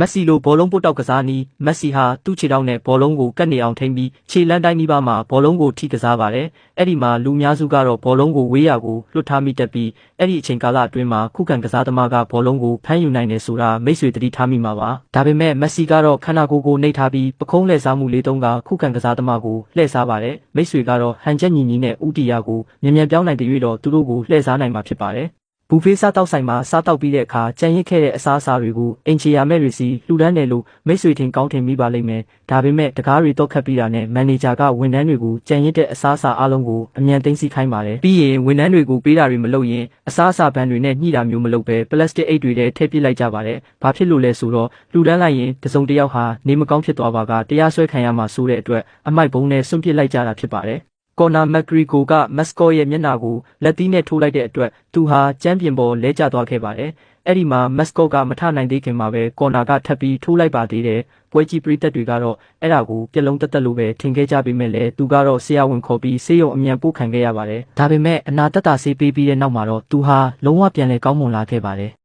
မက်ဆီလိုဘောလုံးပုတ်တောက်ကစားနည်းမက်ဆီဟာသူ့ခြေထောက်နဲ့ဘောလုံးကိုကတ်နေအောင်ထိန်းပြီးခြေလမ်းတိုင်းနီးပါးမှာဘောလုံးကိုထိကစားပါတယ်။အဲ့ဒီမှာလူများစုကတော့ဘောလုံးကိုဝေးရာကိုလွှတ်ထားမိတတ်ပြီးအဲ့ဒီအချိန်ကာလအတွင်းမှာခုခံကစားသမားကဘောလုံးကိုဖမ်းယူနိုင်တယ်ဆိုတာမိတ်ဆွေတတိထားမိမှာပါ။ဒါပေမဲ့မက်ဆီကတော့ခန္ဓာကိုယ်ကိုနှိပ်ထားပြီးပခုံးလှည့်စားမှုလေးတုံးကခုခံကစားသမားကိုလှည့်စားပါတယ်။မိတ်ဆွေကတော့ဟန်ချက်ညီညီနဲ့ဥတီယာကိုမြန်မြန်ပြောင်းနိုင်တဲ့၍တော့သူတို့ကိုလှည့်စားနိုင်မှာဖြစ်ပါတယ်။ ဘူဖေးစားတောက်ဆိုင်မှာစားတောက်ပြီးတဲ့အခါကြံရစ်ခဲ့တဲ့အစားအစာတွေကိုအင်ချီယာမဲ့တွေစီလှူဒန်းတယ်လို့မိတ်ဆွေထင်ကောင်းထင်မိပါလိမ့်မယ်။ဒါပေမဲ့တကားတွေတော့ခတ်ပြီးတာနဲ့မန်နေဂျာကဝန်ထမ်းတွေကိုကြံရစ်တဲ့အစားအစာအလုံးကိုအမြန်သိမ်းဆည်းခိုင်းပါတယ်။ပြီးရင်ဝန်ထမ်းတွေကိုပေးတာတွေမလုပ်ရင်အစားအစာဘဏ်တွေနဲ့ညှိတာမျိုးမလုပ်ပဲပလတ်စတစ်အိတ်တွေထဲထည့်ပစ်လိုက်ကြပါတယ်။ဘာဖြစ်လို့လဲဆိုတော့လှူဒန်းလိုက်ရင်တစုံတစ်ယောက်ဟာနေမကောင်းဖြစ်သွားပါကတရားစွဲခံရမှာဆိုတဲ့အတွက်အမိုက်ဘုံနဲ့ဆွန့်ပစ်လိုက်ကြတာဖြစ်ပါတယ်။ ကော်နာမက်ဂရီကိုကမက်စကော့ရဲ့မျက်နှာကိုလက်သီးနဲ့ထိုးလိုက်တဲ့အတွက်သူဟာကျမ်းပြင်ပေါ်လဲကျသွားခဲ့ပါတယ်။အဲ့ဒီမှာမက်စကော့ကမထနိုင်သေးခင်မှာပဲကော်နာကထပ်ပြီးထိုးလိုက်ပါသေးတယ်။ပွဲကြည့်ပရိသတ်တွေကတော့အဲ့ဒါကိုပြက်လုံးတက်တက်လို့ပဲထင်ခဲ့ကြပေမဲ့လည်းသူကတော့ဆရာဝန်ခေါ်ပြီးဆေးရုံအမြန်ပို့ခံခဲ့ရပါတယ်။ဒါပေမဲ့အနာတက်တာဆေးပေးပြီးတဲ့နောက်မှာတော့သူဟာလုံးဝပြန်လည်ကောင်းမွန်လာခဲ့ပါတယ်။